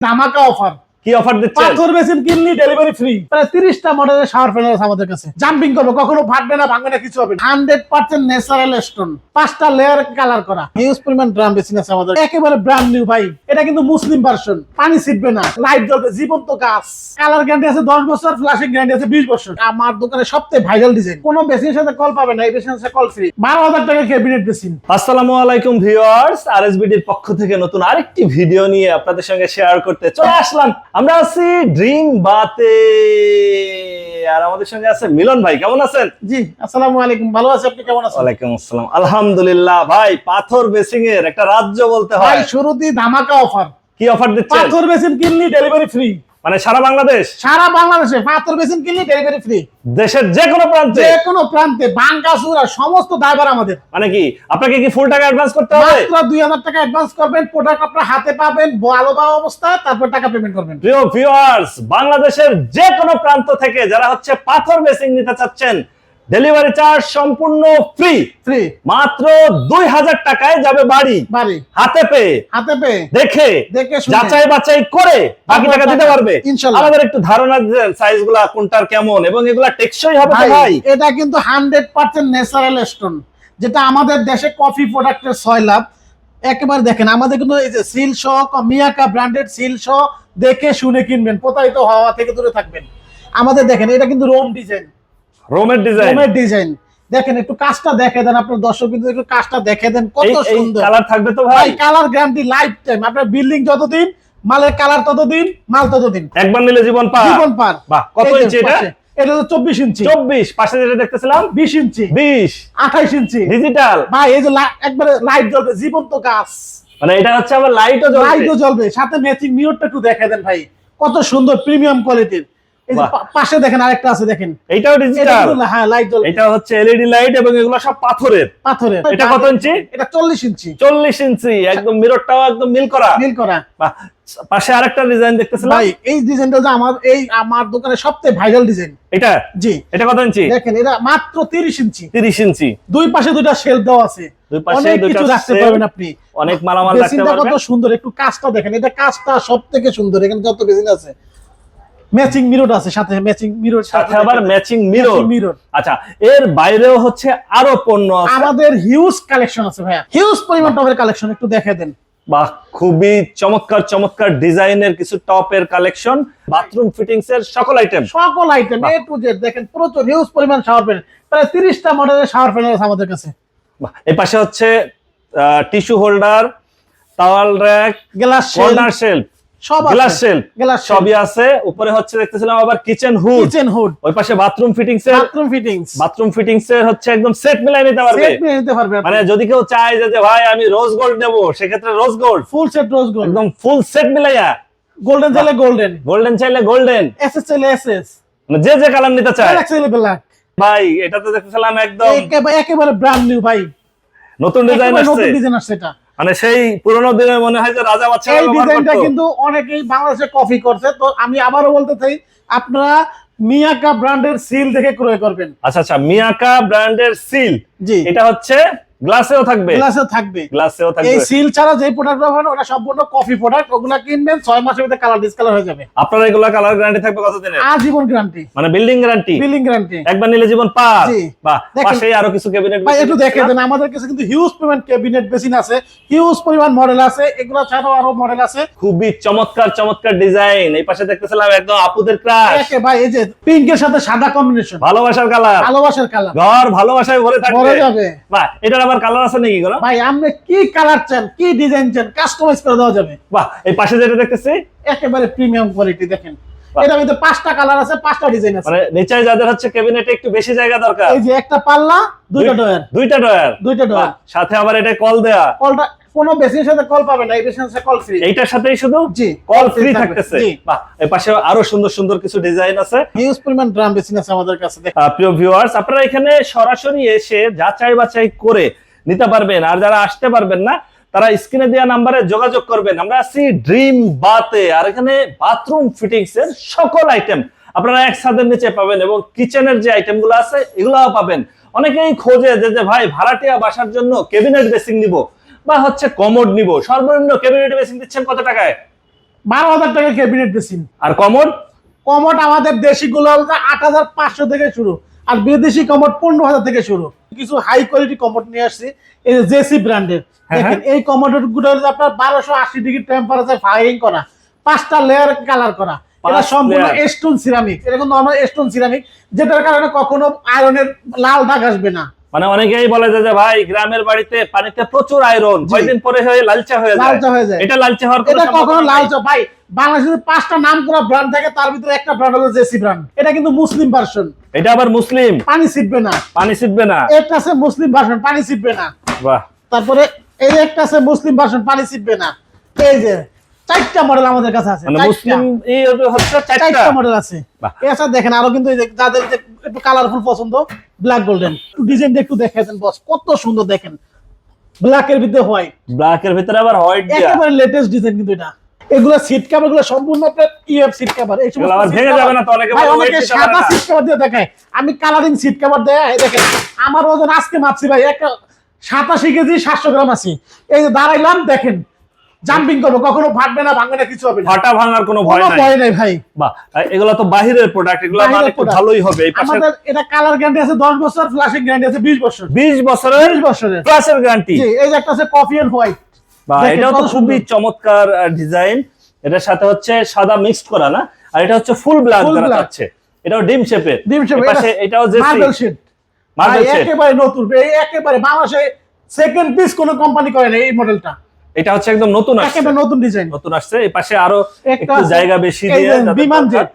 ধামাকা অফার কি অফার দিচ্ছেন? পাথর বেসিন কিনলি ডেলিভারি ফ্রি প্রায় মডেলের শাওয়ার আছে আমাদের কাছে। জাম্পিং করবে কখনো ফাটবে না ভাঙবে না কিছু হবে ন্যাচারাল স্টোন পাঁচটা লেয়ার কালার করা। হিউজ পরিমাণ ড্রাম বেসিন আছে আমাদের। একেবারে ব্র্যান্ড নিউ ভাই। এটা কিন্তু মুসলিম ভার্সন পানি ছিটবে না। লাইট জ্বলবে জীবন্ত গাছ। কালার গ্যারান্টি আছে দশ বছর ফ্লাশিং গ্যারান্টি আছে বিশ বছর। আমার দোকানে সবচেয়ে ভাইরাল ডিজাইন কোনো বেসিনের সাথে কল পাবে না এই বেসিনের সাথে কল ফ্রি বারো হাজার টাকা ক্যাবিনেট বেসিন। আসসালামু আলাইকুম ভিউয়ার্স আরএসবিডির পক্ষ থেকে নতুন আরেকটি ভিডিও নিয়ে আপনাদের সঙ্গে শেয়ার করতে চলে আসলাম। আমরা আছি ড্রিম বাতে। আর আমাদের সঙ্গে আছে মিলন ভাই কেমন আছেন? জি আসসালামু আলাইকুম। ভালো আছেন আপনি কেমন আছেন? ওয়ালাইকুম আসসালাম। আলহামদুলিল্লাহ ভাই পাথর বেসিং এর একটা রাজ্য বলতে ভাই হয় শুরুতেই ধামাকা অফার কি অফার দিচ্ছেন? পাথর বেসিন কিনলি ডেলিভারি ফ্রি। মানে সারা বাংলাদেশ? সারা বাংলাদেশে পাথর বেসিন কিনলে ডেলিভারি ফ্রি দেশের যে কোনো প্রান্তে। যে কোনো প্রান্তে বাঙ্গাসুরা সমস্ত ড্রাইভার আমাদের। মানে কি? আপনাকে কি ফুল টাকা অ্যাডভান্স করতে হবে? মাত্র দুই হাজার টাকা অ্যাডভান্স করবেন প্রোডাক্ট আপনার হাতে পাবেন ভালো ভালো অবস্থায় তারপর টাকা পেমেন্ট করবেন। প্রিয় ভিউয়ার্স বাংলাদেশের যে কোনো প্রান্ত থেকে যারা হচ্ছে পাথর বেসিন নিতে চাচ্ছেন ডেলিভারি চার্জ সম্পূর্ণ ফ্রি ফ্রি মাত্র দুই হাজার টাকায় যাবে বাড়ি। বাড়ি। হাতে পেয়ে। হাতে পেয়ে। দেখে দেখে যাচাই বাছাই করে বাকি টাকা দিতে পারবে। আমাদের একটু ধারণা দেন সাইজগুলা কোনটার কেমন এবং এগুলা টেকসই হবে ভাই ভাই? এটা কিন্তু হান্ড্রেড পার্সেন্ট ন্যাচারাল স্টোন যেটা আমাদের দেশে কফি প্রোডাক্টের ছয় লাভ। একেবারে দেখেন আমাদের কিন্তু এই যে সিল সহ মিয়াকা ব্র্যান্ডেড সিল সহ দেখে শুনে কিনবেন। প্রতারিত হওয়া থেকে দূরে থাকবেন। আমাদের দেখেন এটা কিন্তু রোম ডিজাইন রোমের ডিজাইন রোমের ডিজাইন দেখেন একটু কাজটা দেখে দেন আপনার দর্শক কিন্তু একটু কাজটা দেখে দেন। কত সুন্দর। কালার থাকবে তো ভাই। কালার গ্যারান্টি লাইফ টাইম আপনার বিল্ডিং যতদিন মালের কালার ততদিন মাল ততদিন। একবার নিলে জীবন পা জীবন পার। বাহ কত ইঞ্চি এটা? এটা হচ্ছে চব্বিশ ইঞ্চি। চব্বিশ পাশে যেটা দেখতেছিলাম? বিশ ইঞ্চি। বিশ। আঠাইশ ইঞ্চি। ডিজিটাল ভাই এই যে একবারে লাইট জ্বলবে জীবন্ত গাছ মানে এটা হচ্ছে আবার লাইটও জ্বলবে। লাইটও জ্বলবে। সাথে ম্যাচিং মিররটা একটু দেখে দেন ভাই। কত সুন্দর প্রিমিয়াম কোয়ালিটির পাশে দেখেন আরেকটা আছে দেখেন। এইটাও এটা ডিজিটাল হ্যাঁ লাইট জ্বলবে এটা হচ্ছে এলইডি লাইট এবং এগুলো সব পাথরের। পাথরের। এটা কত ইঞ্চি? এটা চল্লিশ ইঞ্চি। চল্লিশ ইঞ্চি একদম মিররটাও একদম মিল করা। মিল করা। পাশে আরেকটা ডিজাইন দেখতেছিলাম। ভাই এই ডিজাইনটা যে আমার এই আমার দোকানে সবচেয়ে ভাইরাল ডিজাইন এটা? জি। এটা কত ইঞ্চি? দেখেন এটা মাত্র তিরিশ ইঞ্চি। তিরিশ ইঞ্চি। দুই পাশে দুইটা শেলফ দেওয়া আছে। দুই পাশে দুইটা রাখতে পারবেন আপনি। অনেক মালামাল রাখতে বেসিনটা কত সুন্দর একটু কাজটা দেখেন। এটা কাজটা সব থেকে সুন্দর এখানে যত বেসিন আছে ম্যাচিং মিরর আছে সাথে ম্যাচিং মিরর সাথে আবার ম্যাচিং মিরর। মিরর। আচ্ছা এর বাইরেও হচ্ছে আরও পণ্য আছে। আমাদের হিউজ কালেকশন আছে ভাইয়া। হিউজ পরিমাণ টপের কালেকশন একটু দেখে দেন। বাহ খুবই চমৎকার চমৎকার ডিজাইনের কিছু টপের কালেকশন বাথরুম ফিটিংস এর সকল আইটেম সকল আইটেম এ টু জেড দেখেন প্রচুর হিউজ পরিমাণ শাওয়ার প্যানেল প্রায় তিরিশটা মডেলের শাওয়ার প্যানেল আছে আমাদের কাছে। এই পাশে হচ্ছে tissue holder towel rack glass corner shelf সব গ্লাস আছে সবই আছে। উপরে হচ্ছে দেখতেছিলাম আবার কিচেন হুড কিচেন হুড ওই পাশে বাথরুম ফিটিংস এর বাথরুম ফিটিংস বাথরুম ফিটিংস এর হচ্ছে একদম সেট মিলাই নিতে পারবে। সেট নিতে পারবেন মানে যদি কেউ চায় যে যে ভাই আমি রোজ গোল্ড নেব সেক্ষেত্রে rose gold full set rose gold একদম ফুল সেট মিলাইয়া। গোল্ডেন চাইলে গোল্ডেন গোল্ডেন চাইলে গোল্ডেন এসএস চাইলে এসএস মানে যে যে কালার নিতে চায়। ব্ল্যাক চাইলে ব্ল্যাক ভাই এটা তো দেখতেছিলাম একদম একেবারে একেবারে ব্র্যান্ড নিউ ভাই। নতুন ডিজাইন আসছে নতুন ডিজাইন আসছে এটা। মানে সেই পুরোনো দিনে মনে হয় যে রাজা বাচ্চা এই ডিজাইনটা কিন্তু অনেকেই বাংলাদেশে কপি করছে। তো আমি আবারও বলতে চাই আপনারা মিয়াকা ব্র্যান্ডের সিল দেখে ক্রয় করবেন। আচ্ছা আচ্ছা মিয়াকা ব্র্যান্ডের সিল জি। এটা হচ্ছে গ্লাসেও থাকবে। গ্লাসে থাকবে। গ্লাসেও থাকবে। এই সিল ছাড়া যে প্রোডাক্ট ব্যবহার ওটা সম্পূর্ণ কফি প্রোডাক্ট ওগুলা কিনবেন ছয় মাসের ভিতরে কালার ডিসকালার হয়ে যাবে। আপনার এগুলো কালার গ্যারান্টি থাকবে কতদিনের আজীবন গ্যারান্টি মানে বিল্ডিং গ্যারান্টি বিলিং গ্যারান্টি একবার নিলে জীবন পার। বা দেখেন। পাশে আরও কিছু ক্যাবিনেট ভাই একটু দেখে দেন আমাদের কাছে কিন্তু হিউজ পরিমাণ ক্যাবিনেট বেসিন আছে। হিউজ পরিমাণ মডেল আছে এগুলো ছাড়াও আরও মডেল আছে। খুবই চমৎকার চমৎকার ডিজাইন এই পাশে দেখতেছিলাম একদম আপুদের ক্রাশ একে ভাই এই যে পিঙ্কের সাথে সাদা কম্বিনেশন ভালোবাসার কালার ভালোবাসার কালার ঘর ভালোবাসায় ভরে থাকবে। ভরে যাবে। বাহ এটার আবার কালার আছে নাকি গুলো ভাই আপনি কি কালার চান কি ডিজাইন চান কাস্টমাইজ করে দেওয়া যাবে। বাহ এই পাশে যেটা দেখতেছি? একেবারে প্রিমিয়াম কোয়ালিটি দেখেন। এটার মধ্যে পাঁচটা কালার আছে পাঁচটা ডিজাইন আছে। মানে নিচে যাদের হচ্ছে ক্যাবিনেটে একটু বেশি জায়গা দরকার। এই যে একটা পাল্লা দুইটা ডয়ার দুইটা ডয়ার দুইটা ডয়ার সাথে আবার এটা কল দেয়া। কলটা কোনো বেসিনের সাথে কল পাবে না এই বেসিনের সাথে কল ফ্রি এইটার সাথেই শুধু জি কল ফ্রি থাকতেছে। বাহ এই পাশে আরও সুন্দর সুন্দর কিছু ডিজাইন আছে। হিউজ পরিমাণ ড্রাম বেসিন আছে আমাদের কাছে দেখেন। প্রিয় ভিউয়ার্স আপনারা এখানে সরাসরি এসে যাচাই বাছাই করে নিতে পারবেন। আর যারা আসতে পারবেন না তারা স্ক্রিনে দেওয়া নাম্বারে যোগাযোগ করবেন। আমরা আছি ড্রিম বাতে। আর এখানে বাথরুম ফিটিংস এর সকল আইটেম আপনারা এক ছাদের নিচে পাবেন এবং কিচেনের যে আইটেমগুলো আছে এগুলাও পাবেন। অনেকেই খোঁজে যে যে ভাই ভাড়াটিয়া বাসার জন্য ক্যাবিনেট বেসিং নিব বা হচ্ছে কমোড নিব। সর্বনিম্ন ক্যাবিনেট বেসিং দিচ্ছেন কত টাকায়? বারো হাজার টাকা ক্যাবিনেট বেসিং আর কমোড? কমোড আমাদের দেশি গুলো আট হাজার পাঁচশো থেকে শুরু। আর বিদেশি কমট পনেরো হাজার থেকে শুরু। কিছু হাই কোয়ালিটি কমট নিয়ে আসছি এই জেসি ব্র্যান্ডের। হ্যাঁ, দেখেন এই কমটগুলো আপনার বারোশো আশি ডিগ্রি টেম্পারেচার ফায়ারিং করা পাঁচটা লেয়ার কালার করা। এটা সম্পূর্ণ। স্টোন সিরামিক এরকম নর্মাল স্টোন সিরামিক যেটার কারণে কখনো আয়রনের লাল দাগ আসবে না। মানে অনেকেই বলে যে ভাই গ্রামের বাড়িতে পানিতে প্রচুর আয়রন জি। কয়দিন পরে হয়ে লালচে হয়ে যায়। লালচে হয়ে যায়। এটা লালচে হওয়ার এটা কখনো সম্ভাবনা লাল নাই। চা ভাই বাংলাদেশের পাঁচটা নাম করা ব্র্যান্ড থাকে তার ভিতরে একটা ব্র্যান্ড হলো জেসি ব্র্যান্ড এটা কিন্তু মুসলিম ভার্সন এটা আবার মুসলিম? পানি ছিটবে না। পানি ছিটবে না? একটা আছে মুসলিম ভার্সন পানি ছিটবে না। বাহ। তারপরে এই একটা আছে মুসলিম ভার্সন পানি ছিটবে না। এই যে চারটা মডেল আমাদের কাছে আছে। মানে চারটা। মুসলিম এই হচ্ছে চারটা। চারটা মডেল আছে। এছাড়া দেখেন আরও কিন্তু যাদের একটু কালারফুল পছন্দ ব্ল্যাক গোল্ডেন ডিজাইনটা একটু বস কত সুন্দর দেখেন। ব্ল্যাক এর ভিতরে হোয়াইট ভিতরে আবার হোয়াইট একেবারে লেটেস্ট ডিজাইন কিন্তু এটা। এগুলো সিট কভারগুলো সম্পূর্ণ আপনার ইএফ সিট কভার এই আবার ভেঙে যাবে না তো অনেকে ভাই অনেকে সাদা সিট কভার দিয়ে দেখায়। আমি কালারিং সিট কভার দেয় এই দেখেন আমার ওজন আজকে মাপছি ভাই একটা সাতাশি কেজি সাতশো গ্রাম আছি। এই যে দাঁড়াইলাম দেখেন জাম্পিং করব কখনো ফাটবে না ভাঙবে না কিছু হবে ফাটা ভাঙার কোনো ভয় নাই। ভয় নাই ভাই। বাহ এগুলো তো বাহিরের প্রোডাক্ট এগুলো মানে ভালোই হবে এই পাশে। আমাদের এটা কালার গ্যারান্টি আছে দশ বছর ফ্লাশিং গ্যারান্টি আছে বিশ বছর। 20 বছরের বিশ বছরের। প্লাসের গ্যারান্টি জি এই যে একটা আছে কফি এন্ড হোয়াইট বা দেখেন এটাও তো খুবই। চমৎকার ডিজাইন এটার সাথে হচ্ছে সাদা মিক্সড করা না? আর এটা হচ্ছে ফুল ব্ল্যাক black। চাচ্ছে। এটাও ডিম শেপের ডিম শেপ পাশে এটাও যে মার্বেল শেড মার্বেল শেড একেবারে নতুন। এই একেবারে বাংলাদেশে সেকেন্ড পিস কোনো কোম্পানি করে না এই মডেলটা এটা হচ্ছে একদম নতুন আসছে। নতুন ডিজাইন নতুন আসছে এই পাশে আরও একটু জায়গা বেশি দিয়ে বিমান জেট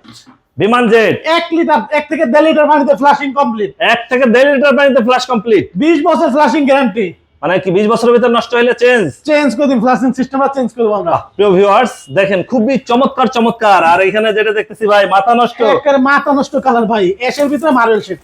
বিমান জেট এক লিটার এক থেকে দেড় লিটার পানিতে ফ্লাশিং কমপ্লিট এক থেকে দেড় লিটার পানিতে ফ্লাশ কমপ্লিট বিশ বছর ফ্লাশিং গ্যারান্টি মানে কি বিশ বছরের ভিতর নষ্ট হলে চেঞ্জ চেঞ্জ করে দিন ফ্লাশিং সিস্টেমটা চেঞ্জ করে দেবো আমরা। প্রিয় ভিউয়ার্স দেখেন খুবই চমৎকার চমৎকার। আর এখানে যেটা দেখতেছি ভাই মাথা নষ্ট। একেবারে মাথা নষ্ট কালার ভাই এসের ভিতরে মার্বেল শেড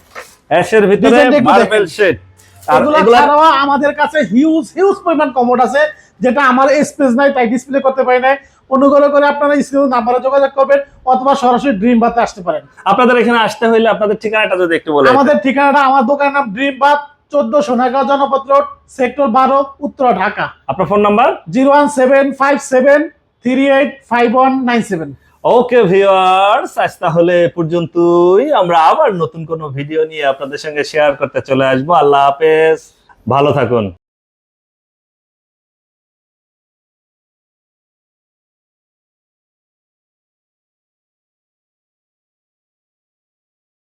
অ্যাশের ভিতরে মার্বেল শেড আর এগুলা আমাদের কাছে হিউজ হিউজ পরিমাণ কমোড আছে। যেটা আমার স্পেস নাই তাই ডিসপ্লে করতে পারি নাই। অনুগ্রহ করে আপনারা স্ক্রিন নাম্বারে যোগাযোগ করবেন অথবা সরাসরি ড্রিম বাতে আসতে পারেন। আপনাদের এখানে আসতে হইলে আপনাদের ঠিকানাটা যদি একটু বলে আমাদের ঠিকানাটা আমার দোকানের নাম ড্রিম বাত চোদ্দ সোনাগাঁও জনপদ রোড সেক্টর বারো উত্তর ঢাকা। আপনার phone number zero one seven five seven three eight five one nine seven. Okay viewers আজ তাহলে পর্যন্তই। আমরা আবার নতুন কোনো ভিডিও নিয়ে আপনাদের সঙ্গে শেয়ার করতে চলে আসব। আল্লাহ হাফেজ। ভালো থাকুন।